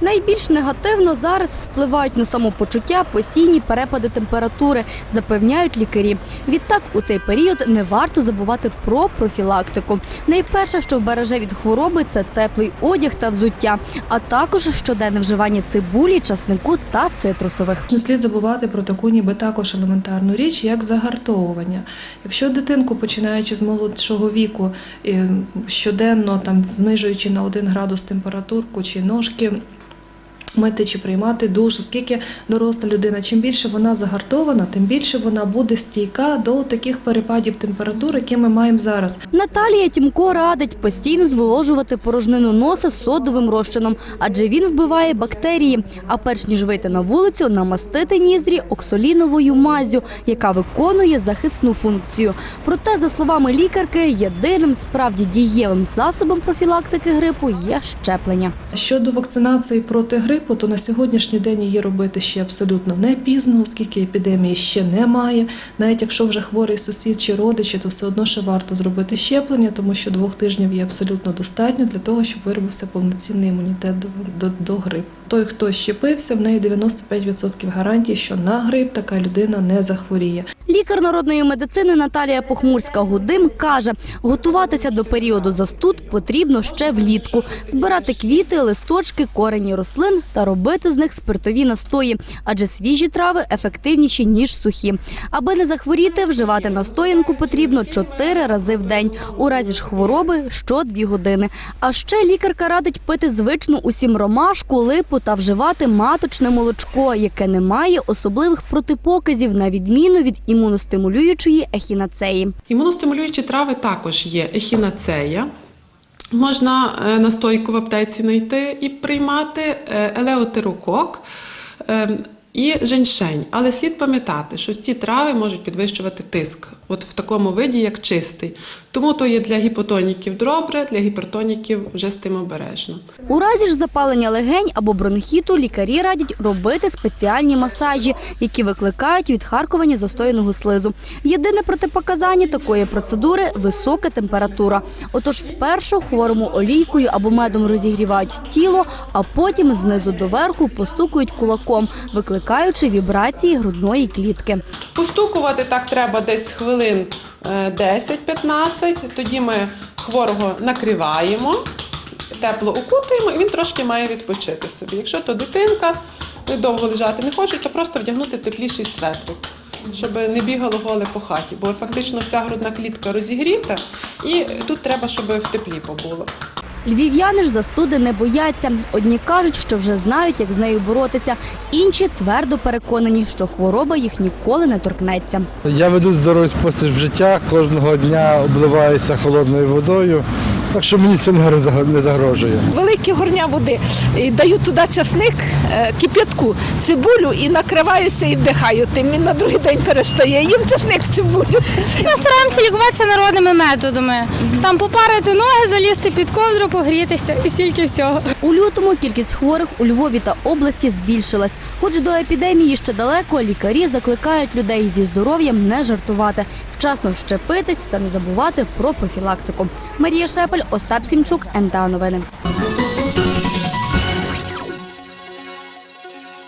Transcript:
Найбільш негативно зараз впливають на самопочуття постійні перепади температури, запевняють лікарі. Відтак у цей період не варто забувати про профілактику. Найперше, що вбереже від хвороби, це теплий одяг та взуття, а також щоденне вживання цибулі, часнику та цитрусових. Не слід забувати про таку ніби також елементарну річ, як загартовування. Якщо дитинку, починаючи з молодшого віку, щоденно там знижуючи на 1 градус температурку чи ножки. Мити чи приймати душ, оскільки доросла людина, чим більше вона загартована, тим більше вона буде стійка до таких перепадів температур, які ми маємо зараз. Наталія Тімко радить постійно зволожувати порожнину носа содовим розчином, адже він вбиває бактерії. А перш ніж вийти на вулицю, намастити ніздрі оксоліновою маззю, яка виконує захисну функцію. Проте, за словами лікарки, єдиним справді дієвим засобом профілактики грипу є щеплення. Щодо вакцинації проти грипу, то на сьогоднішній день її робити ще абсолютно не пізно, оскільки епідемії ще немає. Навіть якщо вже хворий сусід чи родичі, то все одно ще варто зробити щеплення, тому що двох тижнів є абсолютно достатньо для того, щоб виробився повноцінний імунітет до, до, до грипу. Той, хто щепився, в неї 95% гарантії, що на грип така людина не захворіє. Лікар народної медицини Наталія Похмурська-Гудим каже, готуватися до періоду застуд потрібно ще влітку, збирати квіти, листочки, корені рослин та робити з них спиртові настої, адже свіжі трави ефективніші, ніж сухі. Аби не захворіти, вживати настоянку потрібно 4 рази в день, у разі ж хвороби що 2 години. А ще лікарка радить пити звичну усім ромашку, липу та вживати маточне молочко, яке не має особливих протипоказів, на відміну від імуностимулюючої ехінацеї. Імуностимулюючі трави також є ехінацея. Можна е, настойку в аптеці знайти і приймати е, елеутерокок е, і женьшень. Але слід пам'ятати, що ці трави можуть підвищувати тиск, от в такому виді, як чистий. Тому то є для гіпотоніків добре, для гіпертоніків вже з тим обережно. У разі ж запалення легень або бронхіту лікарі радять робити спеціальні масажі, які викликають відхаркування застояного слизу. Єдине протипоказання такої процедури висока температура. Отож, спершу хворому олійкою або медом розігрівають тіло, а потім знизу до верху постукують кулаком, викликаючи вібрації грудної клітки. Постукувати так треба десь хвилин е, 10-15. Тоді ми хворого накриваємо, тепло укутуємо, і він трошки має відпочити собі. Якщо то дитинка, довго лежати не хочуть, то просто вдягнути тепліший светрик, щоб не бігало голе по хаті, бо фактично вся грудна клітка розігріта, і тут треба, щоб в теплі побуло. Львів'яни ж застуди не бояться. Одні кажуть, що вже знають, як з нею боротися. Інші твердо переконані, що хвороба їх ніколи не торкнеться. Я веду здоровий спосіб життя, кожного дня обливаюся холодною водою, так що мені це не загрожує. великі горня води. І даю туди часник, е, кип'ятку, цибулю і накриваюся і вдихаю. Тим він на другий день перестає. Їм часник в цибулю. Ми стараємося лікуватися народними методами. Там попарити ноги, залізти під ковдру, погрітися і стільки всього. У лютому кількість хворих у Львові та області збільшилась. Хоч до епідемії ще далеко, лікарі закликають людей зі здоров'ям не жартувати, вчасно щепитись та не забувати про профілактику. Марія Шепель, Остап Сімчук, НТА Новини.